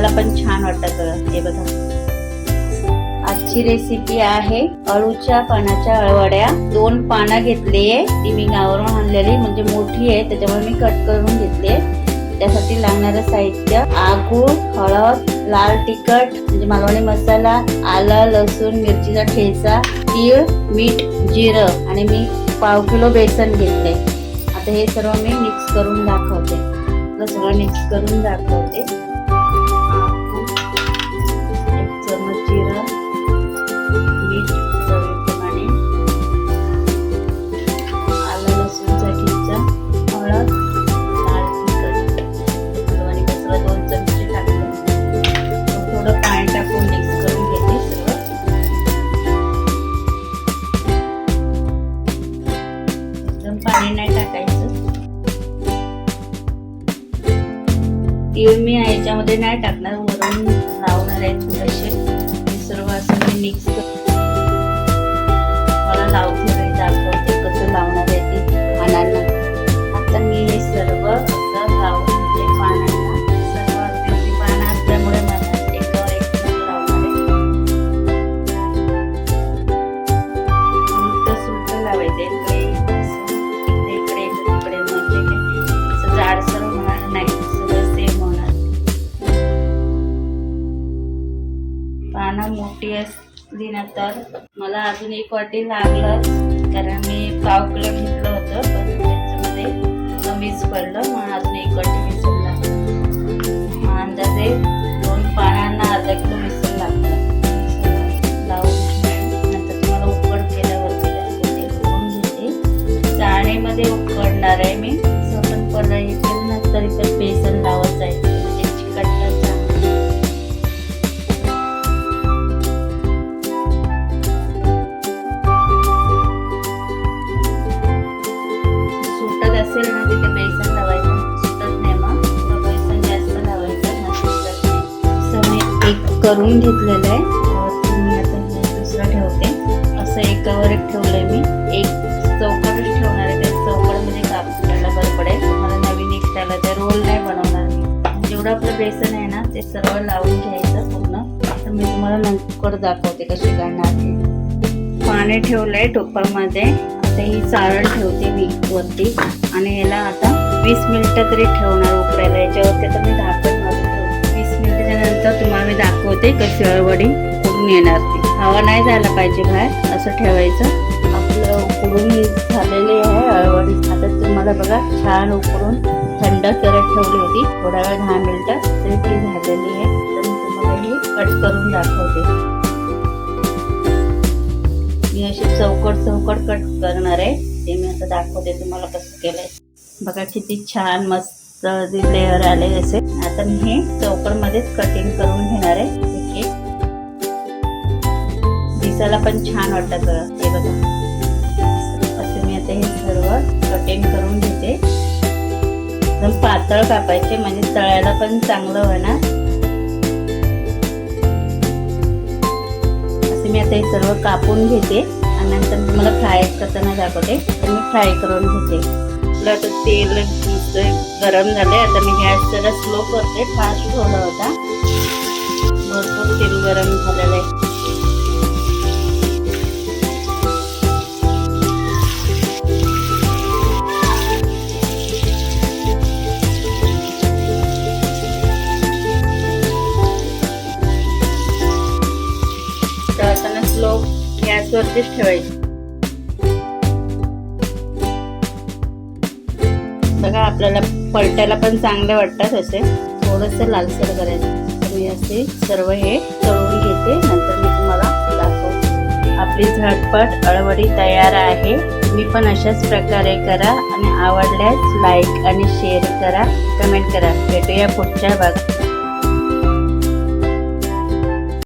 आपल्याला पण छान वाटतं हे बघा. आजची रेसिपी आहे अळूच्या पानाच्या अळवड्या. दोन पानं घेतलीये ती मी गावावरून आणलेली. म्हणजे मोठी आहे. त्याच्यामुळे मी कट करून घेतली त्यासाठी लागणारं साहित्य आगूळ हळद लाल तिखट म्हणजे मालवणी मसाला आलं लसूण मिरचीचा ठेचा तीळ मीठ जिरं आणि मी पाव किलो बेसन घेतले आता हे सर्व मी मिक्स करून दाखवते. सगळं मिक्स करून दाखवते. तीळ मी याच्यामध्ये नाही टाकणार वरून लावणार आहे थोडेसे. सर्व असं मी मिक्स मला लावते. असली ना तर मला अजून एक वाटी लागलं कारण मी पाव किलो घेतलं होतं पण त्याच्यामध्ये कमीच पडलं मग अजून एक वाटी करून घेतलेलं आहे. मी आता हे दुसरं ठेवते. असं एकावर एक ठेवलं आहे मी. एक चौकटच ठेवणार आहे. त्या चौकटमध्ये म्हणजे करायला बरं पडेल. मला नवीन एक त्याला ते रोल नाही बनवणार मी. जेवढं आपलं बेसन आहे ना ते सर्व लावून घ्यायचं पूर्ण. तर मी तुम्हाला लवकर दाखवते कशी काढणार ते पाणी आहे टोपामध्ये आता ही चाळण ठेवते मी वरती. आणि याला आता वीस मिनिटं तरी ठेवणार उकडायला. याच्यावरती आता मी झाकण मारून आता तुम्हाला मी दाखवते कशी अळवडी उकडून येणार ती. हवा नाही जायला पाहिजे बाहेर असं ठेवायचं. आपलं उकडून झालेली आहे अळवडी. आता तुम्हाला बघा छान उकडून थंड करत ठेवली होती. थोडा वेळ दहा मिनिटं तरी ती झालेली आहे. तर मी तुम्हाला ही कट करून दाखवते. मी अशी चौकट चौकट कट करणार आहे. ते मी आता दाखवते तुम्हाला कसं केलंय. बघा किती छान मस्त लेअर आले असे. आता मी हे चौकट मध्येच कटिंग करून घेणार आहे. हे दिसायला पण छान वाटत हे बघा. असं मी आता हे सर्व कटिंग करून घेते. एकदम पातळ कापायचे म्हणजे तळायला पण चांगलं होणार असे मी आता हे सर्व कापून घेते. आणि नंतर मला तुम्हाला फ्राय करताना दाखवते. तर मी फ्राय करून घेते. आपलं आता तेल मस्त गरम झाले आता मी गॅस जरा स्लो करते. फास्ट ठेवला होता. भरपूर तेल गरम झालेलं आहे. तळताना स्लो गॅसवरतीच ठेवायची. बघा आपल्याला पलटायला पण चांगले वाटतात असे. थोडंसं लालसर करायचं. मी असे सर्व हे तळून घेते. नंतर मी तुम्हाला दाखवते. आपली झटपट अळवडी तयार आहे. तुम्ही पण अशाच प्रकारे करा आणि आवडल्यास लाईक आणि शेअर करा. कमेंट करा. भेटूया पुढच्या भाग